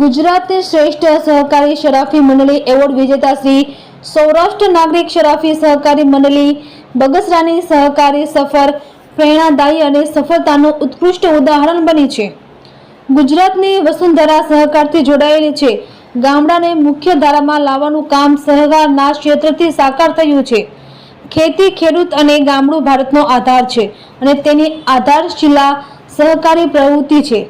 ગુજરાતની શ્રેષ્ઠ સહકારી શરાફી મંડળી એવોર્ડ વિજેતા શ્રી સૌરાષ્ટ્ર નાગરિક શરાફી સહકારી મંડળી બગસરાની સહકારી સફર પ્રેરણાદાયી અને સફળતાનું ઉત્કૃષ્ટ ઉદાહરણ બની છે. ગુજરાતની વસુંધરા સહકારથી જોડાયેલી છે. ગામડાને મુખ્ય ધારામાં લાવવાનું કામ સહકારના ક્ષેત્રથી સાકાર થયું છે. ખેતી, ખેડૂત અને ગામડું ભારતનો આધાર છે અને તેની આધારશિલા સહકારી પ્રવૃત્તિ છે.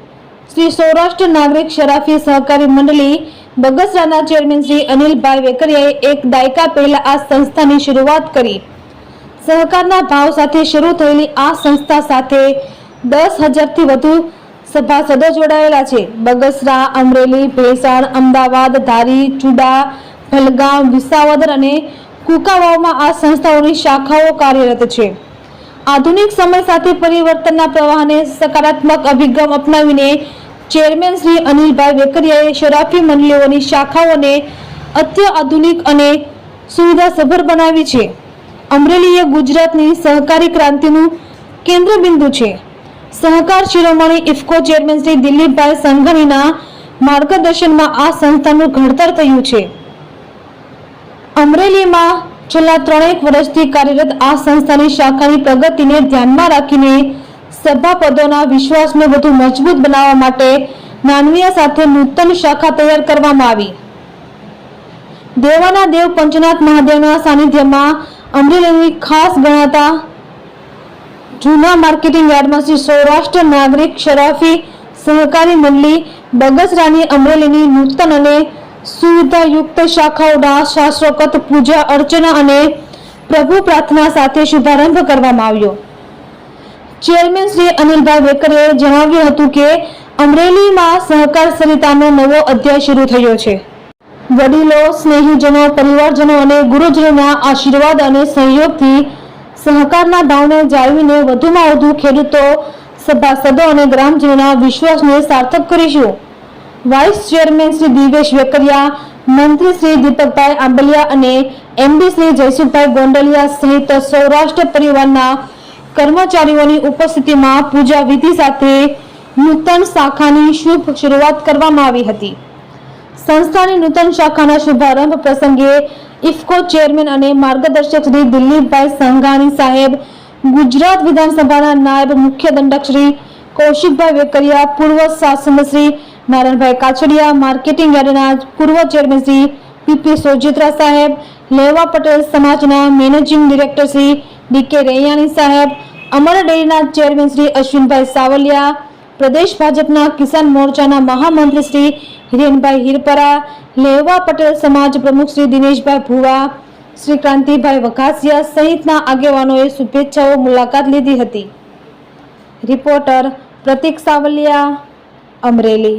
શ્રી સૌરાષ્ટ્ર નાગરિક શરાફી સહકારી મંડળી બગસરાના ચેરમેન શ્રી અનિલભાઈ વેકરિયાએ એક દાયકા પહેલા આ સંસ્થાની શરૂઆત કરી. સહકારના ભાવ સાથે શરૂ થયેલી આ સંસ્થા સાથે દસ હજારથી વધુ સભાસદો જોડાયેલા છે. બગસરા, અમરેલી, ભેસાણ, અમદાવાદ, ધારી, ચુડા ભલગામ વિસાવદર અને કુકાવાવમાં આ સંસ્થાઓની શાખાઓ કાર્યરત છે. આધુનિક સમય સાથે પરિવર્તનના પ્રવાહને સકારાત્મક અભિગમ અપનાવીને ચેરમેન શ્રી અનિલભાઈ વેકરિયાએ શરાફી મંડળીઓની શાખાઓને અત્યાધુનિક અને સુવિધાસભર બનાવી છે. અમરેલી એ ગુજરાતની સહકારી ક્રાંતિનું કેન્દ્રબિંદુ છે. સહકાર શિરોમણી ઇફકો ચેરમેન શ્રી દિલીપભાઈ સંઘાણીના માર્ગદર્શનમાં આ સંસ્થાનું ઘડતર થયું છે. અમરેલીમાં છેલ્લા ત્રણેક વર્ષથી કાર્યરત આ સંસ્થાની શાખાની પ્રગતિને ધ્યાનમાં રાખીને સભાપદોના વિશ્વાસને વધુ મજબૂત બનાવવા માટે માનવીય સાથે નૂતન શાખા તૈયાર કરવામાં આવી. દેવાના દેવ પંચનાથ મહાદેવના સાનિધ્યમાં અમરેલીની ખાસ ગણાતા જૂના માર્કેટિંગ યાર્ડમાં શ્રી સૌરાષ્ટ્ર નાગરિક શરાફી સહકારી મંડળી બગસરાની અમરેલીની નૂતન અને સુવિધાયુક્ત શાખાઓના શાસ્ત્રોક્ત પૂજા અર્ચના અને પ્રભુ પ્રાર્થના સાથે શુભારંભ કરવામાં આવ્યો. ચેરમેન શ્રી અનિલભાઈ વેકરે જણાવ્યું હતું કે, અમરેલીમાં સહકાર સરિતાનો નવો અધ્યાય શરૂ થયો છે. વડીલો, સ્નેહીજનો, પરિવારજનો અને ગુરુજનોના આશીર્વાદ અને સહયોગથી સહકારના ભાવને જાળવીને વધુમાં વધુ ખેડૂતો, સભાસદો અને ગ્રામજનોના વિશ્વાસને સાર્થક કરીશું. વાઇસ ચેરમેન શ્રી દિવેશ વેકરિયા, મંત્રી શ્રી દીપકભાઈ આંબલિયા અને એમડી શ્રી જયસુખભાઈ ગોંડલિયા સહિત સૌરાષ્ટ્ર પરિવારના કર્મચારીઓની ઉપસ્થિતિમાં પૂજા વિધિ સાથે નૂતન શાખાની શુભ શરૂઆત કરવામાં આવી હતી. સંસ્થાની નૂતન શાખાના શુભારંભ પ્રસંગે ઇફકો ચેરમેન અને માર્ગદર્શક શ્રી દિલીપભાઈ સંઘાણી સાહેબ, ગુજરાત વિધાનસભાના નાયબ મુખ્ય દંડક શ્રી કૌશિકભાઈ વેકરિયા, પૂર્વ શાસન શ્રી નારાયણભાઈ કાછડિયા, માર્કેટિંગ યાર્ડના પૂર્વ ચેરમેન શ્રી પીપી સોજિત્રા સાહેબ, લેવા પટેલ સમાજના managing director Shri DK Raiyani સાહેબ, અમર ડેરીના ચેરમેન શ્રી અશ્વિનભાઈ સાવલિયા, પ્રદેશ ભાજપના કિસાન મોરચાના મહામંત્રી શ્રી હિરેનભાઈ હિરપરા, લેવા પટેલ સમાજ પ્રમુખ શ્રી દિનેશભાઈ ભુવા, શ્રી ક્રાંતિભાઈ વઘાસિયા સહિતના આગેવાનોએ શુભેચ્છાઓ મુલાકાત લીધી હતી. રિપોર્ટર પ્રતિક સાવલિયા, અમરેલી.